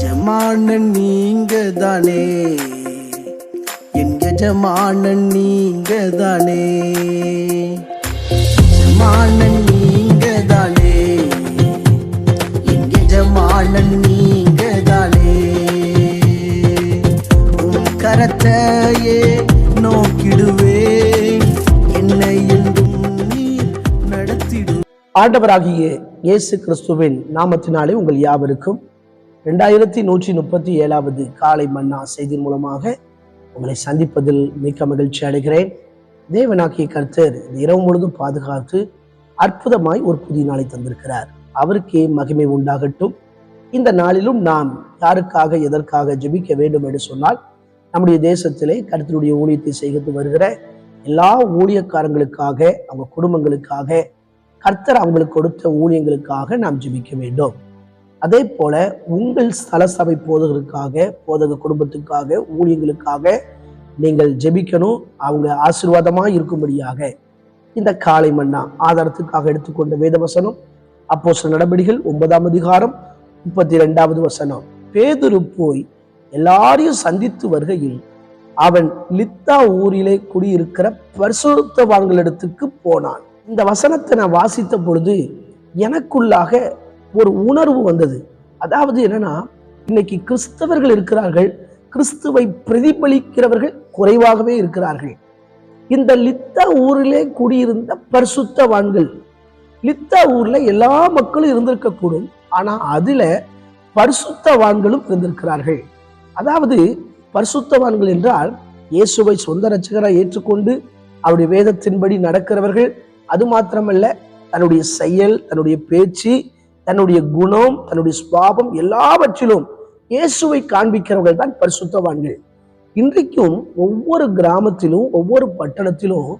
எஜமானன் நீங்க தானே என் எஜமானன் நீங்க தானே எஜமானன் நீங்க தானே என் எஜமானன் நீங்க தானே உன் கரத்தையே நோக்கிடுவேன். என்னை என்றும் நீர் நடத்திடு. ஆண்டவராகிய இயேசு கிறிஸ்துவின் நாமத்தினாலே உங்கள் யாவருக்கும் ரெண்டாயிரத்தி நூற்றி முப்பத்தி ஏழாவது காலை மன்னா செய்தி மூலமாக உங்களை சந்திப்பதில் மிக்க மகிழ்ச்சி அடைகிறேன். தேவனாக்கிய கர்த்தர் இரவு முழுதும் பாதுகாத்து அற்புதமாய் ஒரு புதிய நாளை தந்திருக்கிறார். அவருக்கே மகிமை உண்டாகட்டும். இந்த நாளிலும் நாம் யாருக்காக எதற்காக ஜெபிக்க வேண்டும் என்று சொன்னால் நம்முடைய தேசத்திலே கருத்தருடைய ஊழியத்தை செய்து வருகிற எல்லா ஊழியக்காரங்களுக்காக அவங்க குடும்பங்களுக்காக கர்த்தர் அவங்களுக்கு கொடுத்த ஊழியங்களுக்காக நாம் ஜெபிக்க வேண்டும். அதே போல உங்கள் ஸ்தல சபை போதகருக்காக போதக குடும்பத்துக்காக ஊழியங்களுக்காக நீங்கள் ஜெபிக்கணும். அவங்க ஆசீர்வாதமாக இருக்கும்படியாக இந்த காலை மன்னா ஆதாரத்துக்காக எடுத்துக்கொண்ட வேதவசனம் அப்போ சில நடவடிக்கைகள் ஒன்பதாம் அதிகாரம் முப்பத்தி ரெண்டாவது வசனம். பேதுரு போய் எல்லாரையும் சந்தித்து வருகையில் அவன் லித்தா ஊரிலே குடியிருக்கிற பரிசுத்தவான்களிடத்துக்கு போனான். இந்த வசனத்தை நான் வாசித்த பொழுது எனக்குள்ளாக ஒரு உணர்வு வந்தது. அதாவது என்னன்னா இன்னைக்கு கிறிஸ்தவர்கள் இருக்கிறார்கள் கிறிஸ்துவை பிரதிபலிக்கிறவர்கள் குறைவாகவே இருக்கிறார்கள். இந்த லித்தா ஊரிலே குடியிருந்த பரிசுத்தவான்கள் லித்தா ஊர்ல எல்லா மக்களும் இருந்திருக்கக்கூடும் ஆனா அதுல பரிசுத்தவான்களும் இருந்திருக்கிறார்கள். அதாவது பரிசுத்தவான்கள் என்றால் இயேசுவை சொந்த ரட்சகராக ஏற்றுக்கொண்டு அவருடைய வேதத்தின்படி நடக்கிறவர்கள் அது மாத்திரமல்ல தன்னுடைய செயல் தன்னுடைய பேச்சு தன்னுடைய குணம் தன்னுடைய சுவாபம் எல்லாவற்றிலும் இயேசுவை காண்பிக்கிறவர்கள் தான் பரிசுத்தவான்கள். இன்றைக்கும் ஒவ்வொரு கிராமத்திலும் ஒவ்வொரு பட்டணத்திலும்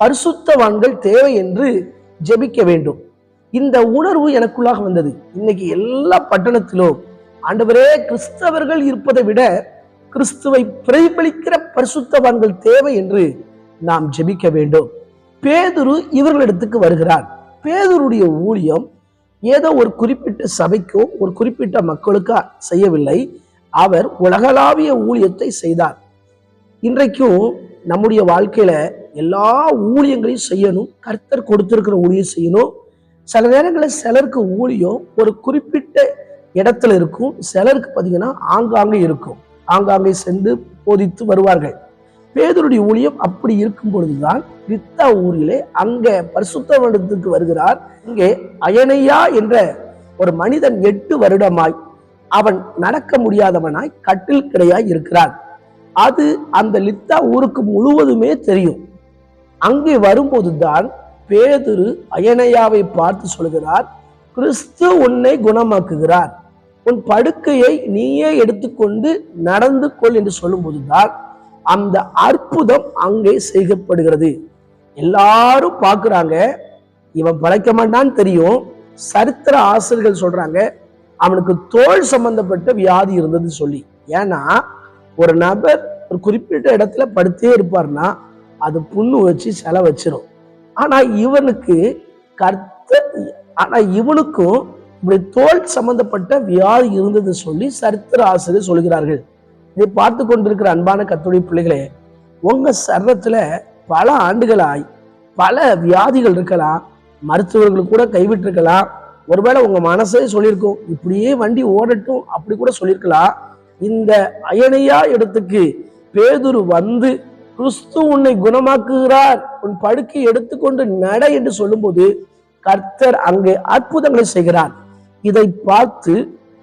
பரிசுத்தவான்கள் தேவை என்று ஜெபிக்க வேண்டும். இந்த உணர்வு எனக்குள்ளாக வந்தது. இன்னைக்கு எல்லா பட்டணத்திலும் ஆண்டவரே கிறிஸ்தவர்கள் இருப்பதை விட கிறிஸ்துவை பிரதிபலிக்கிற பரிசுத்தவான்கள் தேவை என்று நாம் ஜெபிக்க வேண்டும். பேதுரு இவர்களிடத்துக்கு வருகிறார். பேதுருடைய ஊழியம் ஏதோ ஒரு குறிப்பிட்ட சபைக்கோ ஒரு குறிப்பிட்ட மக்களுக்கா செய்யவில்லை. அவர் உலகளாவிய ஊழியத்தை செய்தார். இன்றைக்கும் நம்முடைய வாழ்க்கையில எல்லா ஊழியங்களையும் செய்யணும் கர்த்தர் கொடுத்திருக்கிற ஊழியம் செய்யணும். சில நேரங்களில் சிலருக்கு ஊழியம் ஒரு குறிப்பிட்ட இடத்துல இருக்கும். சிலருக்கு பார்த்தீங்கன்னா ஆங்காங்கே இருக்கும். ஆங்காங்கே சென்று போதித்து வருவார்கள். பேதருடைய ஊழியம் அப்படி இருக்கும் பொழுதுதான் ரித்தா ஊரிலே அங்கே பரிசுத்த வருடத்துக்கு வருகிறார். இங்கே அயனையா என்ற ஒரு மனிதன் எட்டு வருடமாய் அவன் நடக்க முடியாதவனாய் கட்டில் கிடையாய் இருக்கிறான். அது அந்த லித்தா ஊருக்கு முழுவதுமே தெரியும். அங்கே வரும்போதுதான் பேதுரு அயனையாவை பார்த்து சொல்கிறார் கிறிஸ்து உன்னை குணமாக்குகிறார். உன் படுக்கையை நீயே எடுத்துக்கொண்டு நடந்து கொள் என்று சொல்லும்போதுதான் அந்த அற்புதம் அங்கே செய்யப்படுகிறது. எல்லாரும் பார்க்குறாங்க. இவன் பழைக்க மாட்டான்னு தெரியும். சரித்திர ஆசிரியர்கள் சொல்றாங்க. அவனுக்கு தோல் சம்பந்தப்பட்ட வியாதி இருந்தது சொல்லி. ஏன்னா ஒரு நபர் ஒரு குறிப்பிட்ட இடத்துல படுத்தே இருப்பார்னா அது புண்ணு வச்சு செல வச்சிடும் ஆனா இவனுக்கு கர்த்த ஆனா இவனுக்கும் இப்படி தோல் சம்பந்தப்பட்ட வியாதி இருந்தது சொல்லி சரித்திர ஆசிரியர் சொல்கிறார்கள். இதை பார்த்து கொண்டிருக்கிற அன்பான கத்துடைய பிள்ளைகளே உங்கள் சர்வத்தில் பல ஆண்டுகளாய் பல வியாதிகள் இருக்கலாம் மருத்துவர்கள் கூட கைவிட்டிருக்கலாம். ஒருவேளை உங்கள் மனசே சொல்லியிருக்கோம் இப்படியே வண்டி ஓடட்டும் அப்படி கூட சொல்லியிருக்கலாம். இந்த அயனையா இடத்துக்கு பேதுரு வந்து கிறிஸ்து உன்னை குணமாக்குகிறார் உன் படுக்கை எடுத்துக்கொண்டு நட என்று சொல்லும்போது கர்த்தர் அங்கே அற்புதங்களை செய்கிறார். இதை பார்த்து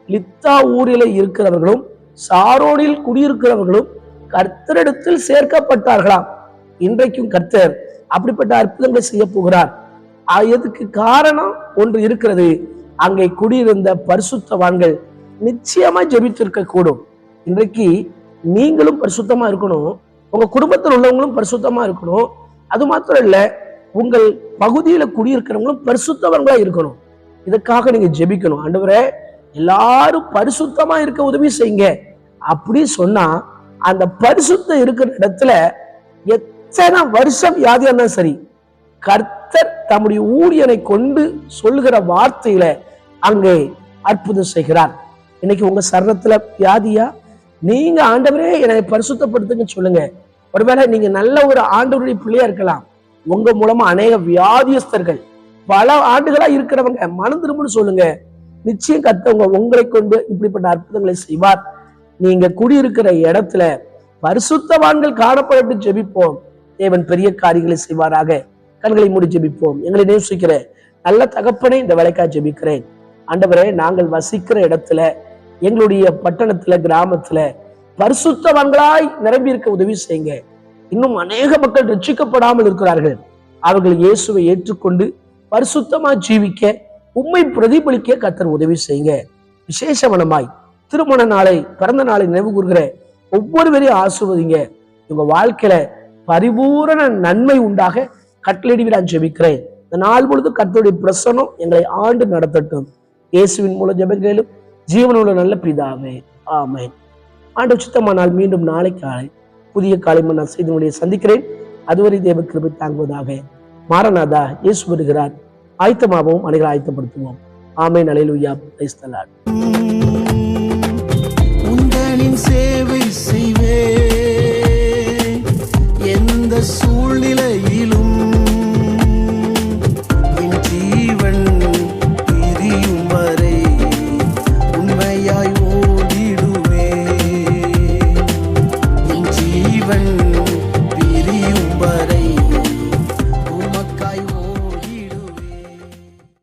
லித்தா ஊரில் இருக்கிறவர்களும் சாரோனில் குடியிருக்கிறவர்களும் கர்த்தரிடத்தில் சேர்க்கப்பட்டார்களாம். இன்றைக்கும் கர்த்தர் அப்படிப்பட்ட அற்புதங்களை செய்ய போகிறார். ஆ- எதுக்கு காரணம் ஒன்று இருக்கிறது. அங்கே குடியிருந்த பரிசுத்தவான்கள் நிச்சயமா ஜெபித்திருக்க கூடும் இன்றைக்கு நீங்களும் பரிசுத்தமா இருக்கணும். உங்க குடும்பத்தில் உள்ளவங்களும் பரிசுத்தமா இருக்கணும். அது மாத்திரம் இல்ல உங்கள் பகுதியில குடியிருக்கிறவங்களும் பரிசுத்தவர்களா இருக்கணும். இதுக்காக நீங்க ஜெபிக்கணும். ஆண்டவரே எல்லாரும் பரிசுத்தமா இருக்க உதவி செய்யுங்க. அப்படி சொன்னா அந்த பரிசுத்தம் இருக்கிற இடத்துல எத்தனை வருஷம் வியாதியா இருந்தாலும் சரி கர்த்தர் தம்முடைய ஊழியனை கொண்டு சொல்லுகிற வார்த்தையில அங்கே அற்புதம் செய்கிறார். இன்னைக்கு உங்க சரீரத்துல வியாதியா? நீங்க ஆண்டவரே என்னை பரிசுத்தப்படுத்துங்கன்னு சொல்லுங்க. ஒருவேளை நீங்க நல்ல ஒரு ஆண்டவருடைய பிள்ளையா இருக்கலாம். உங்க மூலமா அநேக வியாதியஸ்தர்கள் பல ஆண்டுகளா இருக்கிறவங்க மனம் திரும்பன்னு சொல்லுங்க. நிச்சயம் கத்தவங்க உங்களை கொண்டு இப்படிப்பட்ட அற்புதங்களை செய்வார். நீங்க குடியிருக்கிற இடத்துல பரிசுத்தவான்கள் காணப்பட்டு ஜெபிப்போம். தேவன் பெரிய காரியங்களை செய்வாராக. கண்களை மூடி ஜெபிப்போம். எங்களை நேசிக்கிற நல்ல தகப்பனை இந்த வேலைக்காக ஜெபிக்கிறேன். ஆண்டவரே நாங்கள் வசிக்கிற இடத்துல எங்களுடைய பட்டணத்துல கிராமத்துல பரிசுத்தவான்களாய் நிரம்பி இருக்க உதவி செய்யுங்க. இன்னும் அநேக மக்கள் ரட்சிக்கப்படாமல் இருக்கிறார்கள். அவர்கள் இயேசுவை ஏற்றுக்கொண்டு பரிசுத்தமா ஜீவிக்க உண்மை பிரதிபலிக்க கத்தர் உதவி செய்யுங்க. விசேஷமனமாய் திருமண நாளை பிறந்த நாளை நினைவு கூறுகிற ஒவ்வொருவரையும் ஆசிர்வதிங்க. உங்க வாழ்க்கையில பரிபூரண நன்மை உண்டாக கட்டளடி நான் ஜெபிக்கிறேன். இந்த நாள் பொழுது கத்தருடைய பிரசனம் எங்களை ஆண்டு நடத்தட்டும். இயேசுவின் மூலம் ஜெபங்களும் ஜீவனுள்ள நல்ல பிதாவே ஆமை ஆண்டு சுத்தமானால் மீண்டும் நாளை காலை புதிய காலை நான் செய்து சந்திக்கிறேன். அதுவரை தேவ கிருபை தாங்குவதாக மாரநாதா இயேசு வருகிறார். ஆயத்தமாகவும் அனைகளை ஆயத்தப்படுத்துவோம். ஆமை நலையில் கிரைஸ்தலாட் உங்களின் சேவை செய்வே. எந்த சூழ்நிலையிலும் ஜீவன் பிரியும் வரை உண்மையாய்